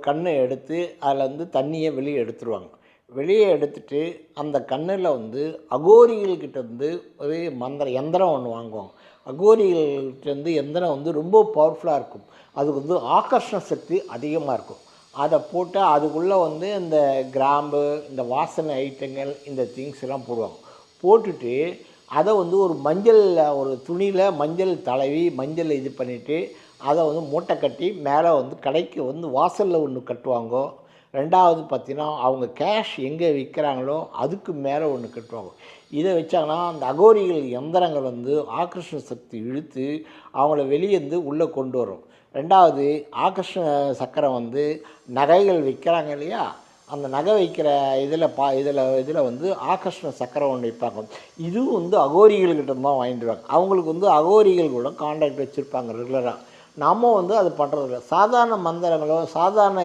கண்ணை எடுத்து அதில் வந்து தண்ணியை வெளியே எடுத்துருவாங்க. வெளியே எடுத்துட்டு அந்த கண்ணில் வந்து அகோரிகள்கிட்டேருந்து ஒரு மந்திர எந்திரம் ஒன்று வாங்குவாங்க. அகோரிகள்கிட்டேருந்து எந்திரம் வந்து ரொம்ப பவர்ஃபுல்லாக இருக்கும். அதுக்கு வந்து ஆகர்ஷண சக்தி அதிகமாக இருக்கும். அதை போட்டு அதுக்குள்ளே வந்து இந்த கிராம்பு இந்த வாசனை ஐட்டங்கள் இந்த திங்ஸ் எல்லாம் போடுவாங்க. போட்டுட்டு அதை வந்து ஒரு மஞ்சள் ஒரு துணியில் மஞ்சள் தடவி மஞ்சள் இது பண்ணிவிட்டு அதை வந்து மூட்டை கட்டி மேலே வந்து கடைக்கு வந்து வாசலில் ஒன்று கட்டுவாங்க. ரெண்டாவது பார்த்தீங்கன்னா அவங்க கேஷ் எங்கே விற்கிறாங்களோ அதுக்கு மேலே ஒன்று கட்டுவாங்க. இதை வச்சாங்கன்னா அந்த அகோரிகள் எந்திரங்கள் வந்து ஆகர்ஷண சக்தி இழுத்து அவங்கள வெளியே இருந்து உள்ளே கொண்டு வரும். ரெண்டாவது ஆகர்ஷண சக்கரம் வந்து நகைகள் விற்கிறாங்க இல்லையா? அந்த நகை வைக்கிற இதில் பா இதில் இதில் வந்து ஆகர்ஷண சக்கரம் ஒன்று வைப்பாங்க இதுவும் வந்து அகோரிகள்கிட்ட தான் வாங்கிட்டு வருவாங்க. அவங்களுக்கு வந்து அகோரிகள் கூட கான்டாக்ட் வச்சுருப்பாங்க ரெகுலராக நாம் வந்து அது பண்ணுறதில்ல சாதாரண மந்திரங்களோ சாதாரண